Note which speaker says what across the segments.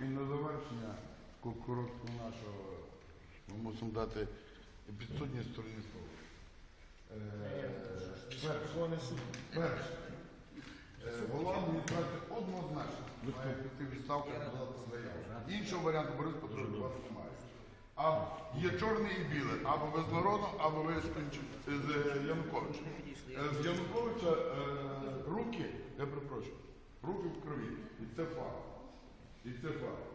Speaker 1: і на
Speaker 2: завершення короткого нашого ми мусимо дати підсудній стороні слова. Е, Перше, перше. Е, голова адміністрації однозначно має піти відставку заяву. Іншого варіанту Борис Петрович у вас немає. Або є чорне і біле, або ви з народом, або ви з Януковичем. Е, З Януковича руки, я перепрошую, руки в крові. І це факт. І це факт.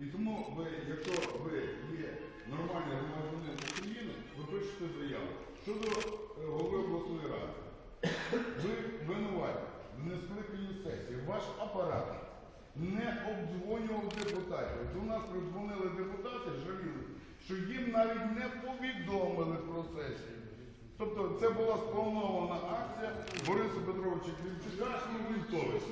Speaker 2: І тому ви, якщо ви є нормальний громадянин України, ви пишете заяву. Щодо е, голови обласної ради, ви винуваті в нескликанні сесії. Ваш апарат не обдзвонював депутатів. До нас придзвонили депутати, жаліли, що їм навіть не повідомили про сесію. Тобто це була спланована акція Бориса Петровича І Вінтовича.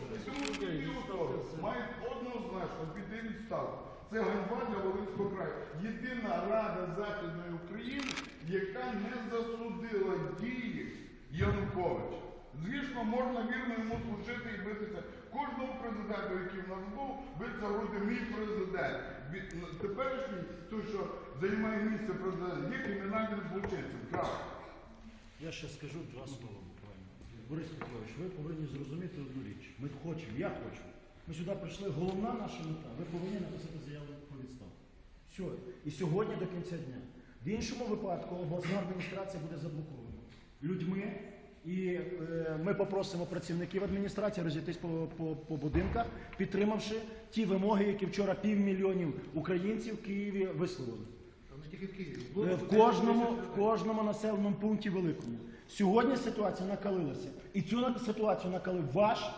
Speaker 2: І мають однозначно піти відставку. Це ганьба для Волинського краю. Єдина рада Західної України, яка не засудила дії Януковича. Звісно, можна вірно йому служити і битися. Кожному президенту, який в нас був, биться в груди мій президент. Від- Теперішній, той, що займає місце президента, є кримінальним злочинцем.
Speaker 3: Я ще скажу два слова. Борис Петрович, ви повинні зрозуміти одну річ. Ми хочемо, я хочу. Ми сюди прийшли, головна наша мета. Ви повинні написати заяву про відставку. Все. І сьогодні до кінця дня. В іншому випадку обласна адміністрація буде заблокована людьми. І е, ми попросимо працівників адміністрації розійтись по, по, по будинках, підтримавши ті вимоги, які вчора півмільйонів українців в Києві висловили. Е, В кожному, в кожному населеному пункті великому. Сьогодні ситуація накалилася. І цю ситуацію накалив ваш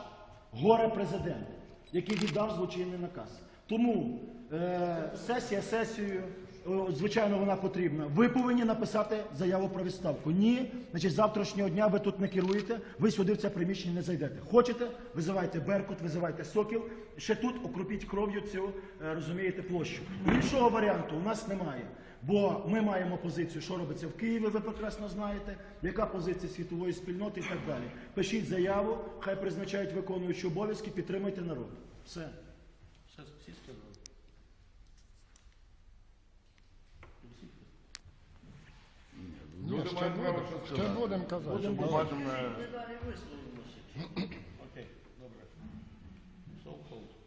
Speaker 3: горе-президент, який віддав злочинний наказ. Тому е, сесія сесією, е, звичайно, вона потрібна. Ви повинні написати заяву про відставку. Ні, значить, завтрашнього дня ви тут не керуєте, ви сюди в це приміщення не зайдете. Хочете, визивайте Беркут, визивайте Сокіл. Ще тут окропіть кров'ю цю, е, розумієте, площу. Іншого варіанту у нас немає. Бо ми маємо позицію, що робиться в Києві, ви прекрасно знаєте, яка позиція світової спільноти і так далі. Пишіть заяву, хай призначають виконуючі обов'язки, підтримуйте народ. Все.
Speaker 4: Все, всі сказали.
Speaker 2: Люди мають право що
Speaker 5: Ще
Speaker 2: сказати.
Speaker 5: будемо казати.
Speaker 2: Побачимо. е,
Speaker 4: Ми далі висловимося. Окей, добре.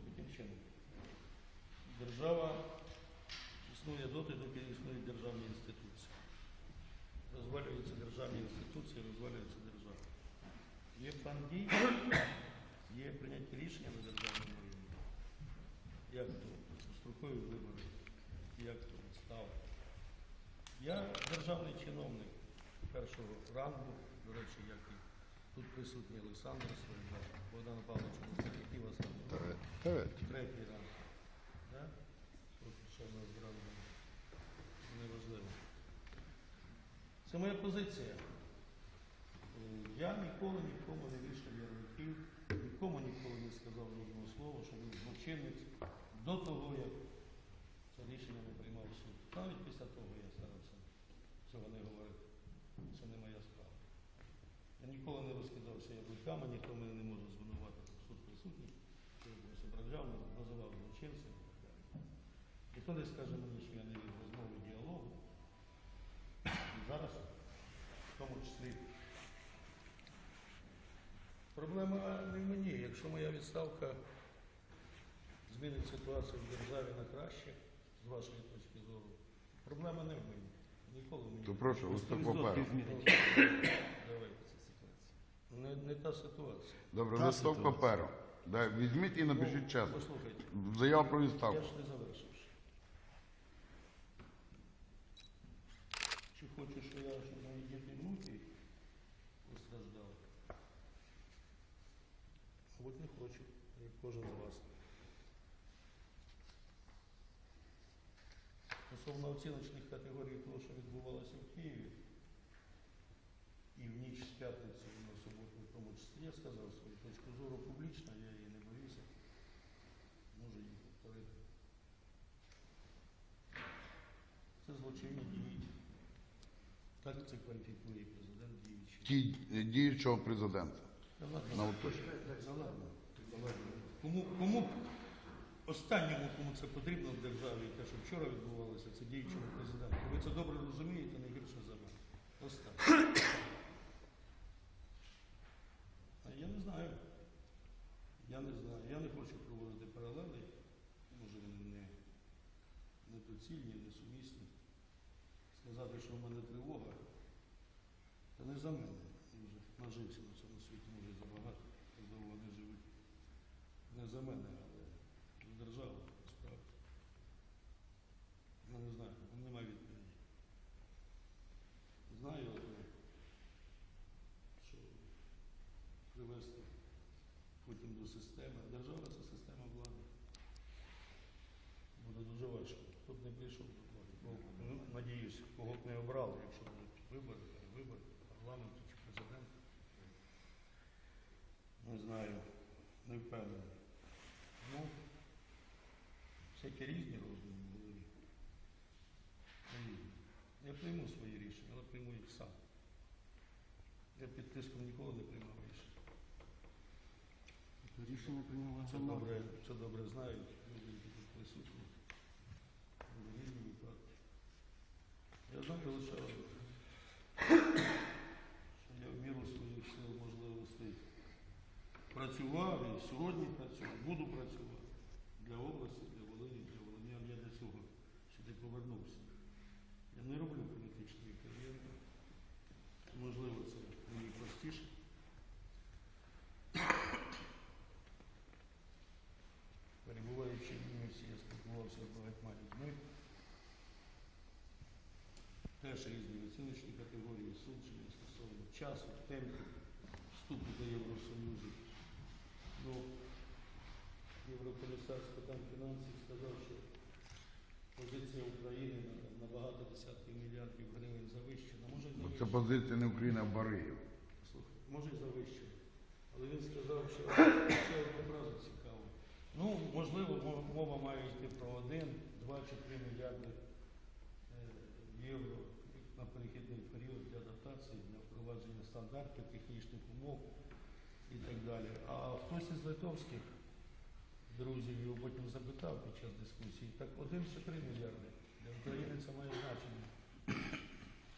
Speaker 4: Яким чином? Держава існує доти, доки існують державні інституції. Розвалюються державні інституції, розвалюється держава. Є план дій, є прийняття рішення на державному рівні. Як то? Строкові вибори, як то відстава. Я державний чиновник першого рангу, до речі, як і тут присутній Олександр Свиньба, Богдан Павлович, який вас там?
Speaker 5: Третій.
Speaker 4: Третій ранг. Да? От що в нас зразу неважливо. Це моя позиція. Е, Я ніколи нікому не вішав ярликів, нікому ніколи не сказав жодного слова, що він злочинець до того, як це рішення не приймав суд. Навіть після того я старався цього не говорити. Це не моя справа. Я ніколи не розкидався яблуками, ніхто мене не може звинуватити суд присутній, я когось ображав, називав злочинцем. Ніхто не скаже мені, що я не. І зараз, в тому числі, проблема не в мені. Якщо моя відставка змінить ситуацію в державі на краще, з вашої точки зору, проблема не в мені. Ніколи в мені.
Speaker 2: То прошу, листок паперу.
Speaker 4: Давайте. Не, не та ситуація.
Speaker 2: Добре, листок паперу. Візьміть і напишіть
Speaker 4: Ну,
Speaker 2: чесно.
Speaker 4: Послухайте,
Speaker 2: Заяву про відставку.
Speaker 4: я ж не завершив. Чи хочеш, я щоб мої діти внуки постраждали? А от не хочу, як кожен з вас. Стосовно оціночних категорій того, що відбувалося в Києві, і в ніч з п'ятниці на суботу, в тому числі я сказав свою точку зору публічно, я її не боюся. Можу її повторити. Це злочинні дії. Так це кваліфікує президент діючий.
Speaker 2: Ті е, діючого президента. На
Speaker 4: ладно. Кому, кому останньому, кому це потрібно в державі, те, що вчора відбувалося, це діючому президенту. Ви це добре розумієте, не гірше за мене. Останнє. А я не знаю. Я не знаю. Я не хочу проводити паралели. Може вони не, не доцільні, не сумісні. Сказати, що в мене тривога. Та не за мене. Я вже нажився на цьому світі, може забагато, довго не живуть. Не за мене, але за державу справді. Я не знаю, немає відповіді. Знаю, але що привести потім до системи. Держава це система влади. Буде дуже важко. Хто б не прийшов до влади. Бо, ну, надіюсь, кого б не обрали, якщо будуть вибори, перевибори, парламенту чи президента. Не знаю, не впевнений. Ну, всякі різні роздуми були. Я прийму свої рішення, але прийму їх сам. Я під тиском ніколи не приймав рішення.
Speaker 6: Рішення прийняла
Speaker 4: Це добре, це добре знають люди, які тут присутні. Були різні випадки. Я знаю лише одне, що я в міру своїх сил можливостей працював і сьогодні працюю, буду працювати для області, для Волині, для Волинян. Я для цього сюди повернувся. Я не роблю політичної кар'єри. Можливо, це мені простіше. Перебуваючи в Німці, я спілкувався з багатьма людьми. Теж різні оціночні категорії, судження стосовно часу, темпу, вступу до Євросоюзу. Ну, Єврокомісар з питань фінансів сказав, що позиція України на, на багато десятків мільярдів гривень завищена. Може, й
Speaker 2: це
Speaker 4: завищена.
Speaker 2: позиція не Україна, а Бариїв.
Speaker 4: Слухай, може і завищено. Але він сказав, що ще одну фразу цікаву. Ну, можливо, мова має йти про 1, 2 чи 3 мільярди е, євро на перехідний період для адаптації, для впровадження стандартів, технічних умов і так далі. А хтось із литовських друзів його потім запитав під час дискусії, так 1 чи 3 мільярди. Для України це має значення.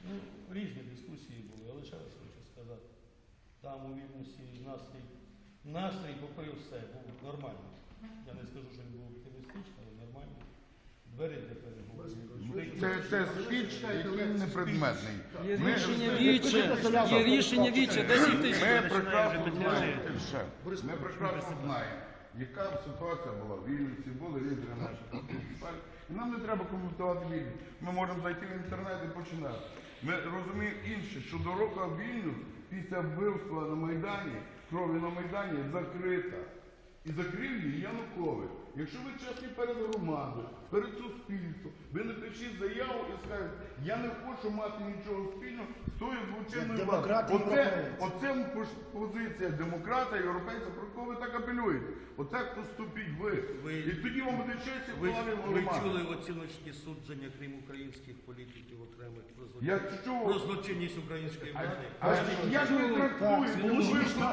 Speaker 4: Ну, різні дискусії були, але ще раз хочу сказати. Там у Вільнюсі настрій, настрій попри все був нормальний. Я не скажу, що він був оптимістичний, але нормальний.
Speaker 2: Це, це спіч, який непредметний.
Speaker 7: Є
Speaker 2: Ми-
Speaker 7: рішення віче, є рішення віче, 10 тисяч.
Speaker 2: Ми прекрасно знаємо, ще. ми прекрасно знаємо, яка ситуація була в Вільнюсі, були лідери наші. І нам не треба коментувати відео. Ми можемо зайти в інтернет і починати. Ми розуміємо інше, що дорога в Вільнюс після вбивства на Майдані, крові на Майдані закрита. І закрив її Янукович. Якщо ви чесні перед громадою, перед суспільством, ви напишіть заяву і скажете, я не хочу мати нічого спільного з тою злочинною владою. Оце, оце позиція демократа, європейця, про кого ви так апелюєте. Отак поступіть ви.
Speaker 4: Ви-
Speaker 2: І тоді вам буде честь і
Speaker 4: Ви, ви чули оціночні судження крім українських політиків окремих про
Speaker 2: Я
Speaker 4: злочин-
Speaker 2: чув.
Speaker 4: про злочинність української
Speaker 2: А,
Speaker 4: влади?
Speaker 2: а як ви трактуєте? Ну, ви ж тут-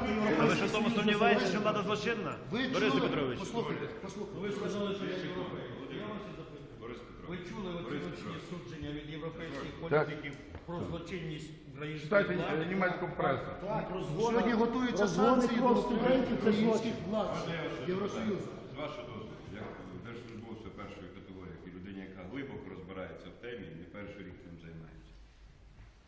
Speaker 8: А ви що тому сумніваєтеся, що влада злочинна?
Speaker 6: Ви
Speaker 8: Борис
Speaker 6: чули?
Speaker 8: Петрович.
Speaker 6: Послухайте, послухайте.
Speaker 4: Ви сказали, що я. Я. Ви чули оціночні судження від європейських політиків про злочинність
Speaker 2: Читайте е, німецьку пресу.
Speaker 6: Так, сьогодні готуються санкції до студентів українських влад Євросоюзу.
Speaker 9: З вашого дозволу, як держслужбовця першої категорії, як і людині, яка глибоко розбирається в темі і не перший рік цим займається.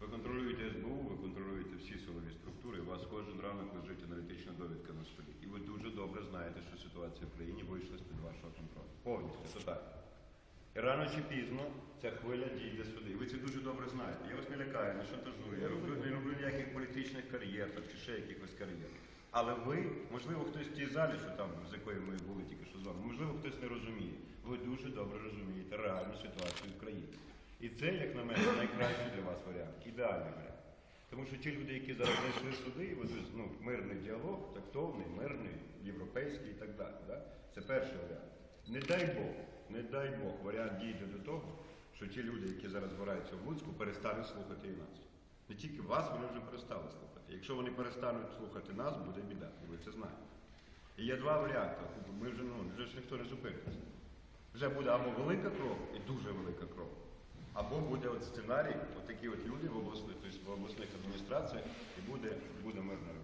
Speaker 9: Ви контролюєте СБУ, ви контролюєте всі силові структури, у вас кожен ранок лежить аналітична довідка на столі. І ви дуже добре знаєте, що ситуація в країні вийшла з-під вашого контролю. Повністю, це так. Рано чи пізно ця хвиля дійде сюди. Ви це дуже добре знаєте. Я вас не лякаю, не шантажую. Я роблю, не роблю ніяких політичних кар'єр там, чи ще якихось кар'єр. Але ви, можливо, хтось в тій залі, що там, з якої ми були тільки що з вами, можливо, хтось не розуміє. Ви дуже добре розумієте реальну ситуацію в країні. І це, як на мене, найкращий для вас варіант, ідеальний варіант. Тому що ті люди, які зараз зайшли сюди, ведуть ну, мирний діалог, тактовний, мирний, європейський і так далі. Да? Це перший варіант. Не дай Бог, не дай Бог, варіант дійде до того, що ті люди, які зараз збираються в Луцьку, перестануть слухати і нас. Не тільки вас, вони вже перестали слухати. Якщо вони перестануть слухати нас, буде біда, і ви це знаєте. І є два варіанти. Ми вже, ну, вже ж ніхто не зупиниться. Вже буде або велика кров і дуже велика кров, або буде от сценарій, от такі от люди в обласних, тобто в обласних адміністраціях, і буде, буде мирна.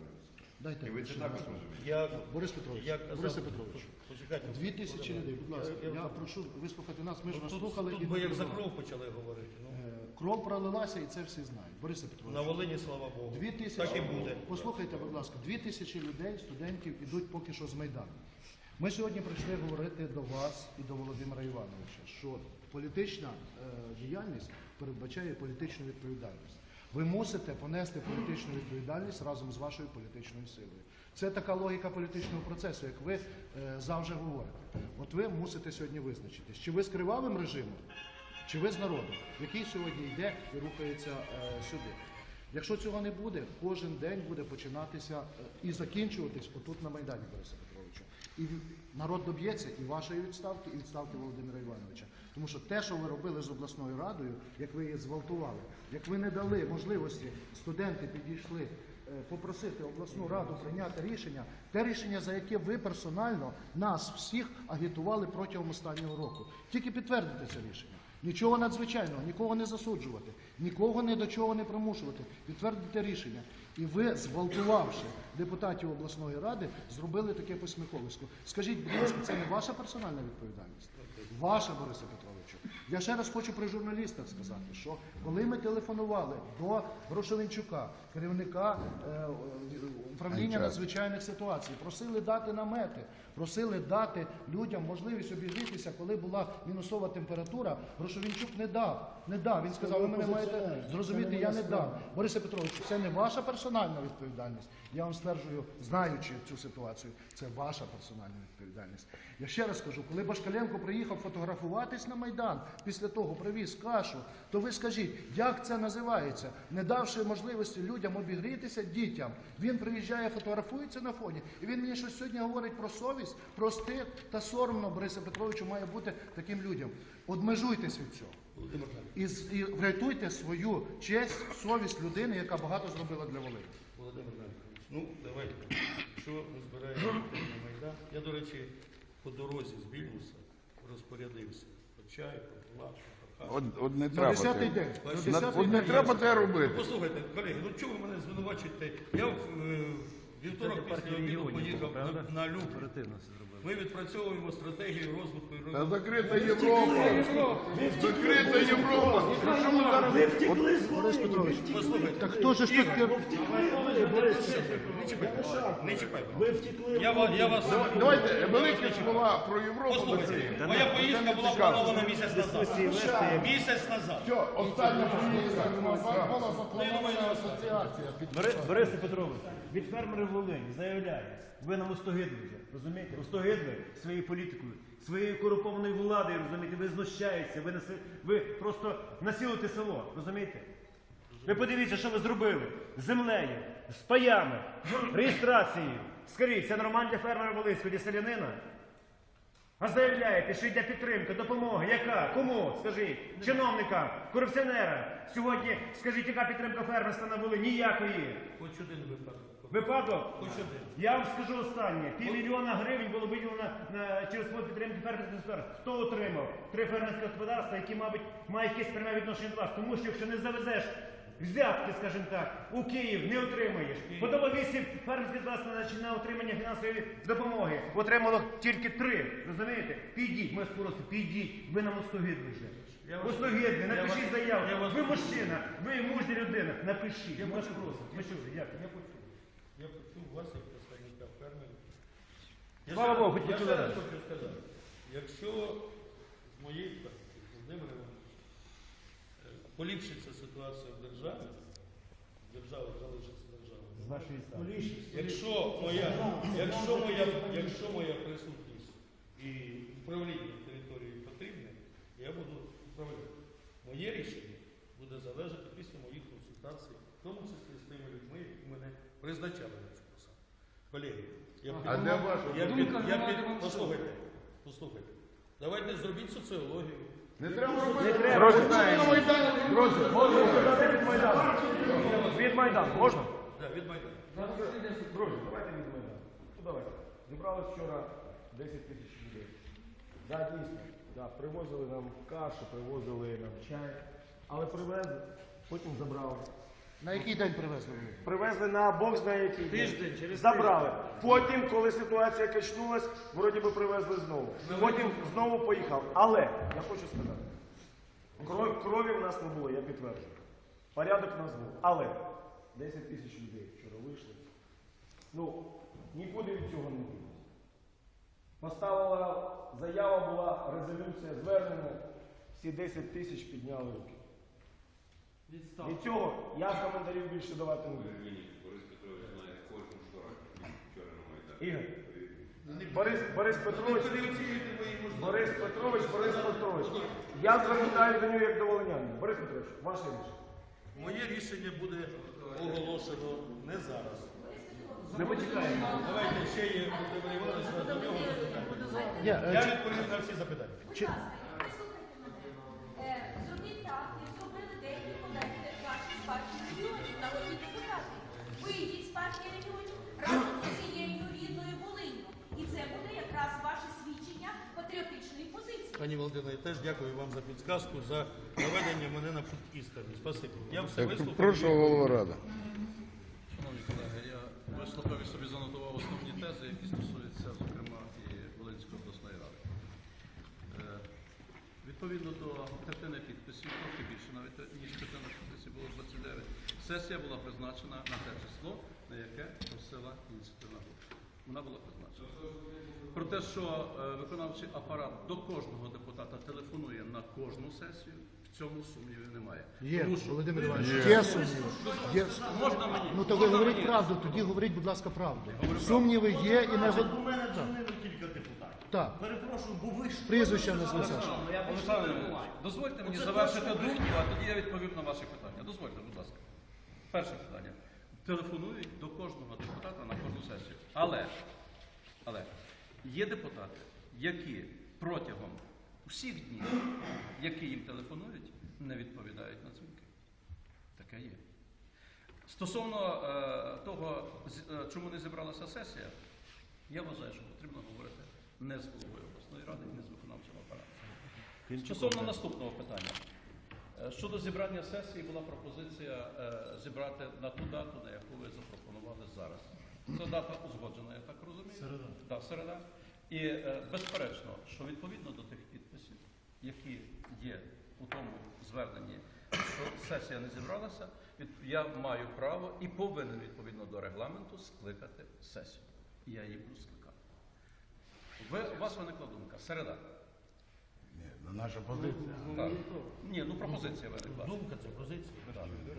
Speaker 6: Дайте
Speaker 9: І ви це також розумієте.
Speaker 4: Я,
Speaker 6: Борис Петрович,
Speaker 4: я казав,
Speaker 6: Борисе Петрович,
Speaker 4: почекайте.
Speaker 6: дві тисячі людей, будь ласка, я прошу вислухати нас, ми ж вас
Speaker 4: Тут,
Speaker 6: слухали
Speaker 4: тут
Speaker 6: і
Speaker 4: ви як за кров почали говорити. Ну,
Speaker 6: Е, Кров пролилася і це всі знають. Борисе
Speaker 4: на
Speaker 6: Петрович,
Speaker 4: Волині, слава Богу.
Speaker 6: дві тисячі,
Speaker 4: Так і буде.
Speaker 6: послухайте, будь ласка, дві тисячі людей, студентів ідуть поки що з Майдану. Ми сьогодні прийшли говорити до вас і до Володимира Івановича, що політична е, діяльність передбачає політичну відповідальність. Ви мусите понести політичну відповідальність разом з вашою політичною силою. Це така логіка політичного процесу, як ви е, завжди говорите. От ви мусите сьогодні визначитись, чи ви з кривавим режимом, чи ви з народом, який сьогодні йде і рухається е, сюди. Якщо цього не буде, кожен день буде починатися е, і закінчуватись отут на Майдані Бориса Петровича. І народ доб'ється і вашої відставки, і відставки Володимира Івановича. Тому що те, що ви робили з обласною радою, як ви її зґвалтували, як ви не дали можливості, студенти підійшли е, попросити обласну раду прийняти рішення, те рішення, за яке ви персонально нас всіх агітували протягом останнього року. Тільки підтвердите це рішення. Нічого надзвичайного, нікого не засуджувати, нікого ні до чого не примушувати. Підтвердите рішення. І ви, зґвалтувавши депутатів обласної ради, зробили таке посміховисько. Скажіть, будь ласка, це не ваша персональна відповідальність? Ваша, Борисе Петровичу. Я ще раз хочу при журналістах сказати, що коли ми телефонували до Грошовенчука, керівника е, управління надзвичайних ситуацій, просили дати намети, просили дати людям можливість обігрітися, коли була мінусова температура. Грошовенчук не дав. Не дав. Він сказав, ви мене маєте зрозуміти, я не дам. Борисе Петровичу, це не ваша персональна відповідальність. Я вам стверджую, знаючи цю ситуацію, це ваша персональна відповідальність. Я ще раз кажу, коли Башкаленко приїхав фотографуватись на Майдан, після того привіз кашу, то ви скажіть, як це називається? Не давши можливості людям обігрітися дітям. Він приїжджає, фотографується на фоні, і він мені щось сьогодні говорить про совість, про стид та соромно Бориса Петровичу має бути таким людям. Одмежуйтесь від цього. І, і врятуйте свою честь, совість людини, яка багато зробила для Волині.
Speaker 4: Володимир ну давайте. Якщо ми збираємо на Майдан, я, до речі, по дорозі з Вільнюса розпорядився. По чаю, по.
Speaker 2: От, от не
Speaker 6: На
Speaker 2: треба.
Speaker 6: день. На
Speaker 4: Бачите,
Speaker 6: десятий
Speaker 2: От не
Speaker 6: день.
Speaker 2: треба це
Speaker 4: Ну,
Speaker 2: робити.
Speaker 4: послухайте, колеги, ну чого ви мене звинувачуєте? Я в е, вівторок після обіду поїхав на, на Люблін. Ми відпрацьовуємо стратегію розвитку і
Speaker 2: Та
Speaker 4: розвитку.
Speaker 2: закрита Європа. Закрита Європа. Що ми зараз?
Speaker 6: Борис Петрович,
Speaker 4: Послухайте,
Speaker 6: хто ж тут
Speaker 4: не чіпайте, не чіпайте. Ви втекли. Я, ва- я вас...
Speaker 2: Давайте великі слова про Європу.
Speaker 4: Послухайте, моя поїздка була планована місяць назад. Місяць назад.
Speaker 2: Все, остання поїздка.
Speaker 6: була запланована асоціація.
Speaker 8: Бори- Борисе Петрович, від фермерів Волині заявляє, ви нам остогидли розумієте? Остогидли своєю політикою, своєю корумпованою владою, розумієте? Ви знущаєтеся, ви, наси... ви просто насилуєте село, розумієте? Ви подивіться, що ви зробили з землею, з паями, реєстрацією. Скажіть, це нормально для фермера Волинського, для селянина? А заявляєте, що йде підтримка, допомога. Яка? Кому? Скажіть. Чиновникам, корупціонерам. Сьогодні, скажіть, яка підтримка фермерства на Волині? Ніякої.
Speaker 4: Хоч один випадок.
Speaker 8: Випадок?
Speaker 4: Хоч один.
Speaker 8: Я вам скажу останнє. Півмільйона гривень було виділено на, через фонд підтримки фермерських господарств. Хто отримав? Три фермерські господарства, які, мабуть, мають якесь пряме відношення до вас. Тому що якщо не завезеш взятки, скажімо так, у Київ не отримаєш. Подало вісім фермерських господарств на, отримання фінансової допомоги. Отримало тільки три. Розумієте? Підіть, ми просимо, підіть. Ви нам остогидли вже.
Speaker 4: Я
Speaker 8: напишіть заяву. Ви мужчина, ви мужня людина. Напишіть.
Speaker 4: Я
Speaker 8: вас просимо. Ми чули, дякую.
Speaker 4: Я почув. Я почув вас як представника фермерів. Я
Speaker 8: Слава
Speaker 4: ще-
Speaker 8: Богу, хоч
Speaker 4: Я
Speaker 8: почули
Speaker 4: ще раз хочу сказати, якщо з моєї перспективи, Володимир Іванович, е, поліпшиться ситуація в державі, держава залишиться державою.
Speaker 8: З вашої ставки.
Speaker 4: Якщо моя, якщо моя, якщо моя присутність і управління територією потрібне, я буду управляти. Моє рішення буде залежати після моїх консультацій, в тому числі з тими людьми, які мене призначали на цю посаду. Колеги, я
Speaker 2: А де ваша?
Speaker 4: я під, я під, послухайте, послухайте. Давайте зробіть соціологію.
Speaker 2: Не треба робити.
Speaker 10: Друзі, можна від Майдану? Від Майдану, можна?
Speaker 4: Да, від Майдану.
Speaker 10: Друзі, давайте від Майдану. Ну давайте. Зібралось вчора 10 тисяч людей. Да, дійсно. Да, привозили нам кашу, привозили нам чай. Але привезли, потім забрали.
Speaker 6: На який день привезли?
Speaker 10: Привезли на Бог знає який тиждень, через забрали. Потім, коли ситуація качнулась, вроді би привезли знову. Потім знову поїхав. Але я хочу сказати, кров, крові в нас не було, я підтверджую. Порядок в нас був. Але 10 тисяч людей вчора вийшли. Ну, нікуди від цього не ділося. Поставила заява була, резолюція, звернення. Всі 10 тисяч підняли руки. Від цього я коментарів більше давати не буду.
Speaker 9: Борис Петрович знає кожну вчора на Майдані.
Speaker 10: Ігор. Борис, Борис Петрович, Борис Петрович, Борис Петрович. Я звертаю до нього як до волинянина. Борис Петрович, ваше рішення.
Speaker 4: Моє рішення буде оголошено не зараз.
Speaker 10: Не почекаємо.
Speaker 4: Давайте ще є Володимир Іванович, до нього запитання.
Speaker 6: Е,
Speaker 4: Я відповім на всі запитання. Пані Володимире, я теж дякую вам за підсказку, за наведення мене на путь істини. Спасибі. Я все
Speaker 2: Так,
Speaker 4: вислухав.
Speaker 2: Прошу голова ради.
Speaker 7: Шановні колеги, я вислухав і собі занотував основні тези, які стосуються, зокрема, і Волинської обласної ради. Е, Відповідно до третини підписів, трохи більше навіть ніж третина підписів було 29. Сесія була призначена на те число, на яке просила ініціативна група. Вона була призначена. Про те, що е, виконавчий апарат до кожного депутата телефонує на кожну сесію, в цьому сумнівів немає.
Speaker 6: Є,
Speaker 7: Тому що-
Speaker 6: Володимир Іванович,
Speaker 2: Є.
Speaker 6: є сумніви. Є.
Speaker 7: Можна мені?
Speaker 6: Ну то ви говоріть правду, тоді говоріть, будь ласка, правду. Сумніви є і не
Speaker 10: У мене дзвонили кілька депутатів.
Speaker 6: Так,
Speaker 10: Перепрошую, бо ви ж
Speaker 6: прізвища назвися.
Speaker 7: Олександр Леонідович, дозвольте мені завершити думку, а тоді я відповім на ваші питання. Дозвольте, будь ласка. Перше питання. Телефонують до кожного депутата на кожну сесію. Але, але є депутати, які протягом всіх днів, які їм телефонують, не відповідають на дзвінки. Таке є. Стосовно е, того, з- е, чому не зібралася сесія, я вважаю, що потрібно говорити не з головою обласної ради і не з виконавчим апаратом. Стосовно наступного питання. Е, Щодо зібрання сесії була пропозиція е, зібрати на ту дату, на яку ви запропонували зараз. Це дата узгоджена, я так розумію? Середа. Так, середа. І е, безперечно, що відповідно до тих підписів, які є у тому зверненні, що сесія не зібралася, я маю право і повинен відповідно до регламенту скликати сесію. І я її буду скликати. Ви, у вас виникла думка. Середа.
Speaker 2: Ну, Наша позиція.
Speaker 7: Так. Ні, ну пропозиція виникла.
Speaker 4: думка це позиція.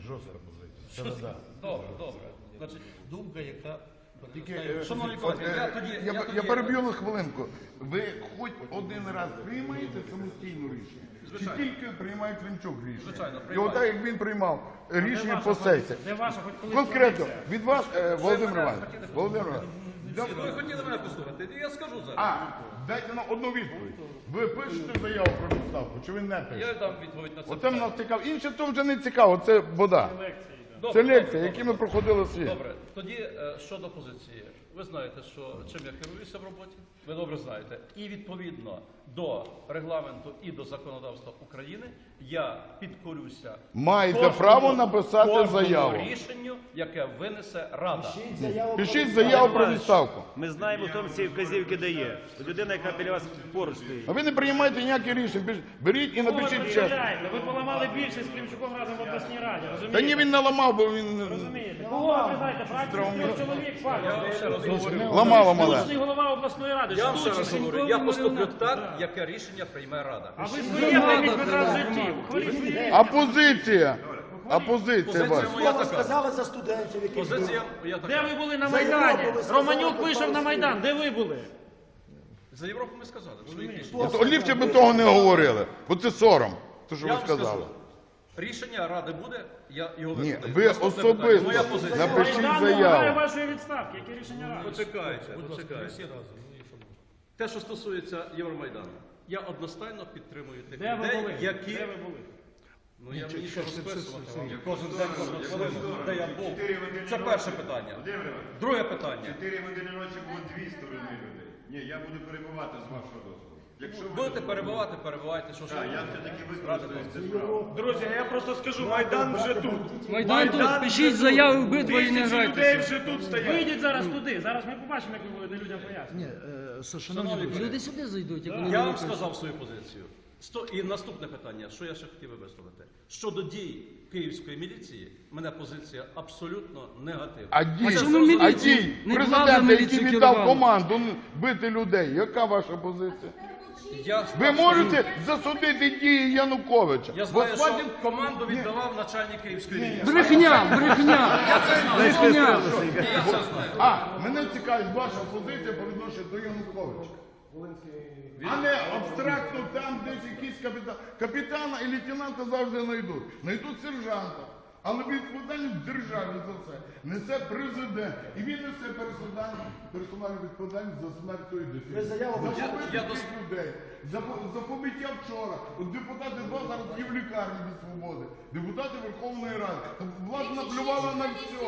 Speaker 2: Жорстка позиція.
Speaker 7: Добре, добре. Значить,
Speaker 4: Думка, яка
Speaker 2: Тільки, е,
Speaker 7: Шановні
Speaker 2: от,
Speaker 7: колеги,
Speaker 2: е,
Speaker 7: я тоді-
Speaker 2: я,
Speaker 7: я
Speaker 2: я переб'ю на хвилинку. Ви хоч один раз приймаєте самостійну рішення?
Speaker 7: Звичайно.
Speaker 2: Чи тільки приймає Климчук рішення?
Speaker 7: Звичайно,
Speaker 2: І
Speaker 7: приймаю.
Speaker 2: отак, як він приймав рішення по сесії.
Speaker 11: Де ваша хоч колись
Speaker 2: Конкретно, від вас, е, Володимир Іванович, Володимир Іванович, для-
Speaker 7: ви хотіли мене послухати, я скажу зараз.
Speaker 2: а, дайте нам одну відповідь. Ви пишете заяву про відставку, чи ви не
Speaker 7: Я
Speaker 2: пишете?
Speaker 7: дам відповідь на це.
Speaker 2: Оце
Speaker 7: питання.
Speaker 2: нас цікаво. Інше то вже не цікаво, це вода.
Speaker 7: Це Добре,
Speaker 2: Це
Speaker 7: добре,
Speaker 2: лекція, які
Speaker 7: добре.
Speaker 2: ми проходили світ.
Speaker 7: Добре, тоді е, щодо позиції. Ви знаєте, що чим я керуюся в роботі, ви добре знаєте. І відповідно до регламенту і до законодавства України я підкорюся
Speaker 2: Маєте
Speaker 7: кожному-
Speaker 2: право написати
Speaker 7: кожному
Speaker 2: заяву.
Speaker 7: рішенню, яке винесе Рада.
Speaker 2: Пишіть заяву про відставку.
Speaker 10: Ми знаємо, хто ці вказівки дає. Людина, яка біля вас поруч стоїть.
Speaker 2: А ви не приймаєте ніякі рішення. Пиш- Беріть і напишіть чесно.
Speaker 11: Перевіряйте, ви поламали більшість з Клімчуком разом в обласній раді,
Speaker 2: Та
Speaker 11: розумієте?
Speaker 2: ні, він не ламав, бо він
Speaker 11: Розумієте? Кого ви знаєте, фракцію трьох чоловік факт.
Speaker 7: ще раз говорю.
Speaker 2: ламало мале.
Speaker 11: Штучний голова обласної ради,
Speaker 7: Я вам ще раз говорю, я поступлю так, яке рішення прийме Рада.
Speaker 11: А ви своє прийміть хоч раз.
Speaker 2: Опозиція. Опозиція,
Speaker 7: Позиція
Speaker 2: бачите.
Speaker 7: моя така.
Speaker 6: сказали за студентів, які
Speaker 7: Позиція моя
Speaker 11: Де
Speaker 7: така.
Speaker 11: ви були на Майдані? Романюк вийшов на Майдан, де ви були?
Speaker 7: За Європу ми сказали. в своїх рішеннях.
Speaker 2: От Олівці би того не говорили, бо це сором, то що
Speaker 7: Я
Speaker 2: ви
Speaker 7: вам
Speaker 2: сказали.
Speaker 7: скажу, Рішення ради буде, я його
Speaker 2: Ні,
Speaker 7: виконаю.
Speaker 2: ви
Speaker 7: Наступне питання.
Speaker 2: особисто
Speaker 7: Моя позиція.
Speaker 2: напишіть
Speaker 11: Майдан вимагає
Speaker 2: заяву.
Speaker 11: вашої відставки. Яке рішення ради?
Speaker 7: Почекайте,
Speaker 4: ми
Speaker 7: почекайте. Те, що стосується Євромайдану, я одностайно підтримую тих
Speaker 11: Де ви
Speaker 7: людей,
Speaker 11: були?
Speaker 7: які.
Speaker 11: Де ви були?
Speaker 7: Ну я мені що розписувати вам. Кожен день,
Speaker 9: зараз,
Speaker 7: кожну хвилину, де я був.
Speaker 9: Чотири години
Speaker 7: Це
Speaker 9: ночі.
Speaker 7: перше питання. Друге питання.
Speaker 9: Чотири години ночі було дві сторони людей. Ні, я буду перебувати з вашого дозволу. Якщо ви
Speaker 7: Будете перебувати, перебувайте, що
Speaker 9: Так, я все-таки використаю це право.
Speaker 8: Друзі, я просто скажу, Майдан вже тут.
Speaker 11: Майдан тут, пишіть заяви в і не
Speaker 8: людей
Speaker 11: грайтеся.
Speaker 8: вже тут стоять.
Speaker 11: Вийдіть зараз туди. Зараз ми побачимо, як ви будете людям пояснювати.
Speaker 6: Ні, е, шановні
Speaker 7: Шановні
Speaker 6: друзі,
Speaker 7: колеги,
Speaker 12: сюди зайдуть, як
Speaker 7: Я вам сказав свою позицію. Сто- І наступне питання, що я ще хотів би висловити. Щодо дій київської міліції, мене позиція абсолютно негативна.
Speaker 2: А дій,
Speaker 11: чому
Speaker 2: а
Speaker 11: міліції?
Speaker 2: дій
Speaker 11: Не
Speaker 2: президента, який
Speaker 11: міліцію
Speaker 2: віддав команду бити людей, яка ваша позиція?
Speaker 7: Я,
Speaker 2: Ви можете засудити дії Януковича.
Speaker 7: я
Speaker 2: Бо
Speaker 7: знаю, що
Speaker 2: справді-
Speaker 7: команду віддавав начальник київської міліції.
Speaker 11: Брехня, брехня, брехня.
Speaker 7: Я це знаю.
Speaker 2: А, мене цікавить ваша позиція по відношенню до Януковича. А не абстрактно там десь якісь капітан. Капітана і лейтенанта завжди знайдуть. Знайдуть сержанта. Але відповідальність державі за це несе президент. І він несе персональну, відповідальність за смерть тої дитини.
Speaker 6: Ви заяву
Speaker 2: За
Speaker 6: бачите?
Speaker 2: людей, за, за побиття вчора. От депутати два зараз є в лікарні від свободи. Депутати Верховної Ради. Влада наплювала на все.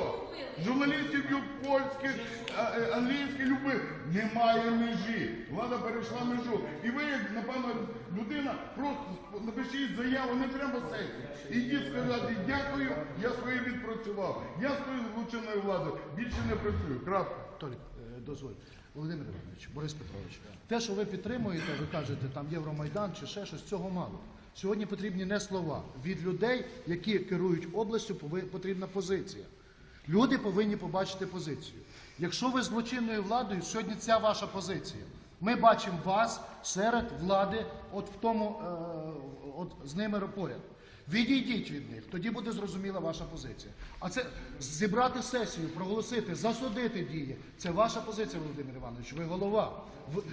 Speaker 2: Журналістів б'ють польських, а- е, англійських любих. Немає межі. Влада перейшла межу. І ви, як, напевно, людина, просто напишіть заяву, не треба сесії. Ідіть сказати, дякую, я своє відпрацював. Я свою злочинною владою більше не працюю. Крапка.
Speaker 6: Толік, е, дозволь. Володимир Іванович, Борис Петрович, те, що ви підтримуєте, ви кажете, там Євромайдан чи ще щось, цього мало. Сьогодні потрібні не слова. Від людей, які керують областю, потрібна позиція. Люди повинні побачити позицію. Якщо ви злочинною владою, сьогодні ця ваша позиція. Ми бачимо вас серед влади, от в тому, е, от з ними поряд. Відійдіть від них, тоді буде зрозуміла ваша позиція. А це зібрати сесію, проголосити, засудити дії. Це ваша позиція, Володимир Іванович. Ви голова.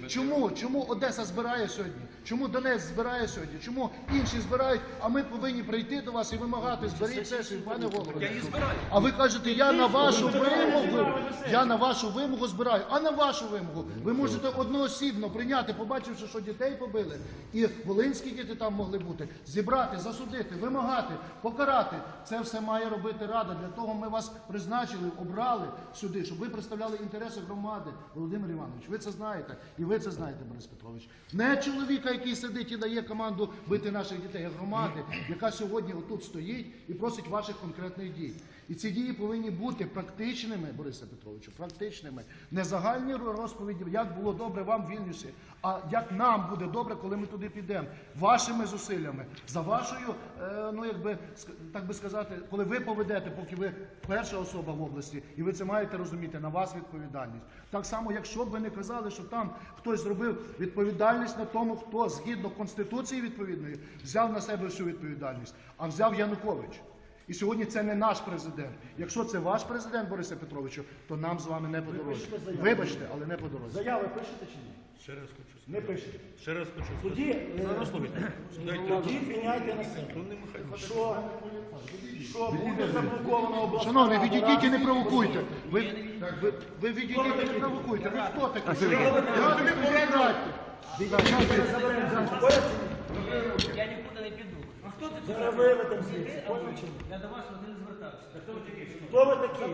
Speaker 6: Чому? Чому Одеса збирає сьогодні? Чому Донець збирає сьогодні? Чому інші збирають? А ми повинні прийти до вас і вимагати, зберіть сесію, пане голово.
Speaker 7: Я її збираю.
Speaker 6: А ви кажете, я на вашу вимогу, я на вашу вимогу збираю, а на вашу вимогу ви можете одноосібно прийняти, побачивши, що дітей побили, і волинські діти там могли бути, зібрати, засудити, вимагати, покарати. Це все має робити рада. Для того ми вас призначили, обрали сюди, щоб ви представляли інтереси громади. Володимир Іванович, ви це знаєте, і ви це знаєте, Борис Петрович. Не чоловіка, який сидить і дає команду бити наших дітей, а громади, яка сьогодні отут стоїть і просить ваших конкретних дій. І ці дії повинні бути практичними, Борисе Петровичу, практичними. Не загальні розповіді, як було добре вам в Вільнюсі, а як нам буде добре, коли ми туди підемо. Вашими зусиллями, за вашою, е, ну якби так би сказати, коли ви поведете, поки ви перша особа в області, і ви це маєте розуміти, на вас відповідальність. Так само, якщо б ви не казали, що там хтось зробив відповідальність на тому, хто згідно конституції відповідної взяв на себе всю відповідальність, а взяв Янукович. І сьогодні це не наш президент. Якщо це ваш президент, Борисе Петровичу, то нам з вами не по дорозі. Вибачте, але не по дорозі. Заяви пишете чи ні?
Speaker 4: Ще раз хочу сказати.
Speaker 6: Не пишете.
Speaker 4: Ще раз хочу
Speaker 6: Тоді,
Speaker 4: сказати.
Speaker 6: е,
Speaker 4: Зараз слухайте.
Speaker 6: Тоді звіняйте на себе.
Speaker 4: Ну, не.
Speaker 6: Що, що буде заблоковано обласна Шановні, відійдіть і не провокуйте. Ви, ви, ви відійдіть і не провокуйте. Ви хто такий? Я тобі порадьте.
Speaker 12: Я нікуди не. А хто ти
Speaker 6: Зараз виведемо звідси.
Speaker 12: Я до вас не звертався.
Speaker 6: Хто ви такі?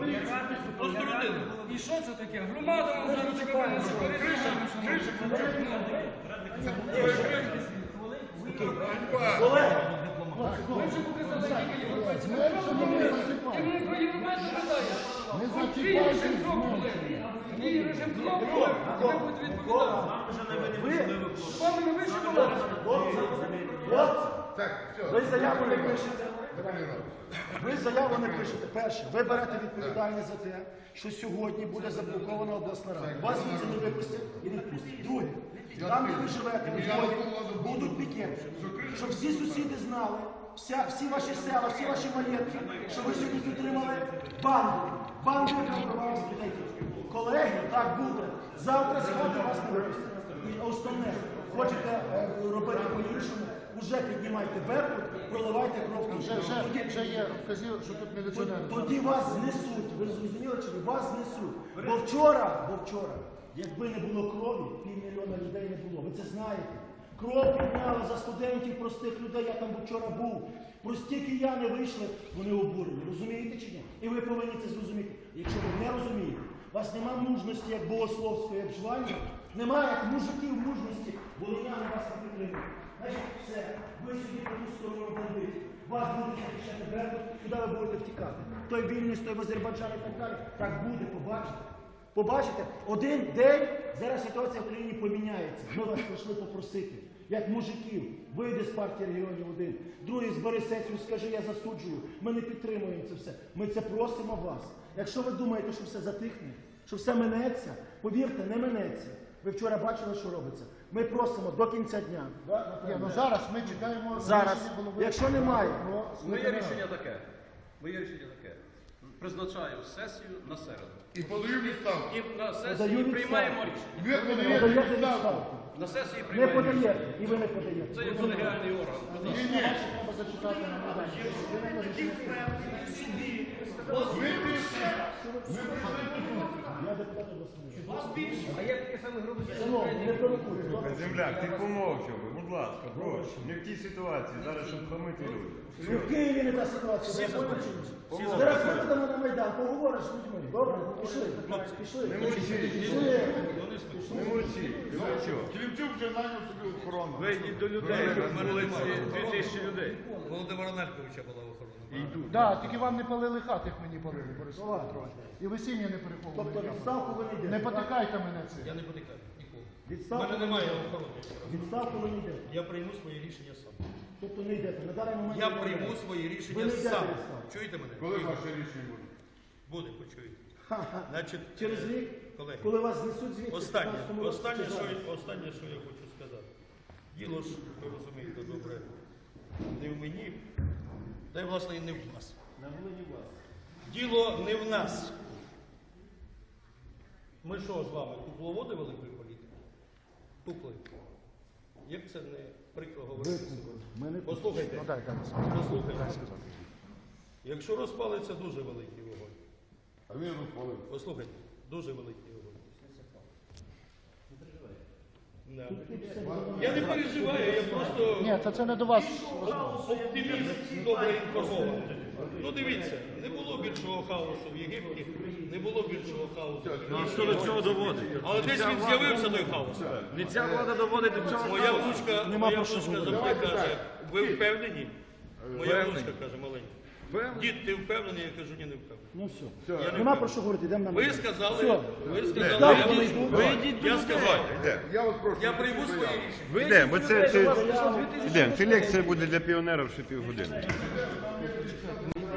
Speaker 7: Просто людина.
Speaker 11: І що це таке? Громада нам зараз чекає.
Speaker 6: Колеги, не зачіпайте Ви заяву не пишете. Ви заяву не пишете. Перше, ви берете відповідальність за те, що сьогодні буде заблокована обласна рада. Вас звідси не випустять і не пустять. Друге, там, де ви живете, будуть пікети, щоб всі сусіди знали, вся, всі ваші села, всі ваші маєтки, що ви сьогодні підтримали банду. Банду, яка вбиває дітей. Колеги, так буде. Завтра з хати вас не випустять. І основне,
Speaker 3: Хочете е, робити по-іншому, уже піднімайте беркут, проливайте кров.
Speaker 6: Вже, вже, вже є вказів, що тут міліціонери.
Speaker 3: Тоді вас знесуть. Ви зрозуміли, чи вас знесуть? Бо вчора, бо вчора, якби не було крові, півмільйона людей не було. Ви це знаєте. Кров підняли за студентів, простих людей. Я там вчора був. Прості кияни вийшли, вони обурені. Розумієте чи ні? І ви повинні це зрозуміти. Якщо ви не розумієте, у вас нема мужності як богословської, як жвання, немає як мужиків мужності, волиняни вас не підтримують. Значить, все, ви собі по ту сторону бандитів. Вас будуть захищати Беркут, куди ви будете втікати? Той вільний, той в Азербайджані і так далі. Так буде, побачите. Побачите, один день зараз ситуація в країні поміняється. Ми вас прийшли попросити, як мужиків, вийди з партії регіонів один, другий збери сесію, скажи, я засуджую. Ми не підтримуємо це все. Ми це просимо вас. Якщо ви думаєте, що все затихне, що все минеться, повірте, не минеться. Ви вчора бачили, що робиться. Ми просимо до кінця дня. Да,
Speaker 6: Ні, ну зараз ми чекаємо
Speaker 3: Зараз,
Speaker 6: рішення голови.
Speaker 3: якщо немає,
Speaker 6: Про
Speaker 7: Моє рішення таке. Моє рішення таке. Призначаю сесію на середу.
Speaker 2: І подаю відставку.
Speaker 7: І на сесії
Speaker 3: відставку.
Speaker 7: приймаємо рішення.
Speaker 2: Ви подаєте
Speaker 3: подаєте
Speaker 2: відставку.
Speaker 3: відставку.
Speaker 7: На сесії
Speaker 3: Не
Speaker 7: приймаємо рішення.
Speaker 3: подаєте, і ви не подаєте.
Speaker 7: Це є колегіальний орган. Будь ласка.
Speaker 6: Рішення ваше треба зачитати на майдані. Ви не можете
Speaker 3: Я депутат обласної.
Speaker 12: А я таке саме грубо
Speaker 3: не провокуйте.
Speaker 9: Земляк, ти помовчав би, будь ласка, прошу. Не в тій ситуації, зараз щоб хамити люди.
Speaker 3: Ну, в Києві не та ситуація. ви поняли чи ні? Зараз виходимо на Майдан, поговориш з людьми. Добре? Пішли. Пішли.
Speaker 9: Не мовчи,
Speaker 3: Пішли.
Speaker 9: не мовчи, мовчав.
Speaker 2: Клімчук вже наняв собі охорону.
Speaker 9: Вийдіть до людей, на вулиці 2000 людей.
Speaker 4: Володимира Нальковича була охорона.
Speaker 6: Да, тільки вам не палили хат, як мені палили, Борис Петрович. І ви сім'ї не переховували.
Speaker 3: Тобто відставку ви не йдете.
Speaker 6: Не потикайте мене це.
Speaker 4: Я не потикаю нікого. У
Speaker 3: Відставку,
Speaker 4: мене немає охорони.
Speaker 3: відставку ви не йдете.
Speaker 4: Я прийму своє рішення сам.
Speaker 3: Тобто не йдете. На даний момент
Speaker 4: Я
Speaker 3: ви не
Speaker 4: прийму
Speaker 3: йдете.
Speaker 4: своє
Speaker 3: Ви
Speaker 4: рішення
Speaker 3: не йдете
Speaker 4: сам. Чуєте мене?
Speaker 2: Коли ваше рішення буде?
Speaker 4: Буде, почуєте.
Speaker 3: Ха-ха.
Speaker 4: Значить,
Speaker 3: Через
Speaker 4: е,
Speaker 3: рік,
Speaker 4: колеги.
Speaker 3: коли вас знесуть звідси,
Speaker 4: Останнє,
Speaker 3: 15-му році,
Speaker 4: останнє,
Speaker 3: чи
Speaker 4: що,
Speaker 3: зараз?
Speaker 4: я- останнє, що я хочу сказати. Діло ж, ви розумієте добре, не в мені, та й власне і не в нас. Діло не в нас. Ми що з вами, кукловоди великої політики? Кукли. Як це не прикро говорити?
Speaker 3: Не
Speaker 4: Послухайте,
Speaker 6: Ну дай, дай
Speaker 4: послухайте. Якщо розпалиться дуже великий вогонь,
Speaker 2: А він розпалив.
Speaker 4: послухайте, дуже великий вогонь. Да. Я не переживаю, я просто
Speaker 6: Ні, та це не до вас.
Speaker 4: оптиміст добре інформований. Ну дивіться, не було більшого хаосу в Єгипті, не було більшого хаосу.
Speaker 9: Ну а що до цього доводить?
Speaker 4: Але десь він з'явився той хаос.
Speaker 9: Не ця влада доводить до цього.
Speaker 4: Моя внучка, моя внучка завжди каже, ви впевнені? Моя внучка каже маленька. Дід, ти впевнений? Я кажу, ні, не впевнений.
Speaker 3: Ну все.
Speaker 4: Я не
Speaker 3: Нема про що говорити, йдемо на
Speaker 4: Ви сказали, ви сказали, я, сказав,
Speaker 2: Я вас прошу.
Speaker 4: я прийму своє рішення.
Speaker 9: Йдемо, бо це, це, йдемо, це лекція буде для піонерів ще півгодини.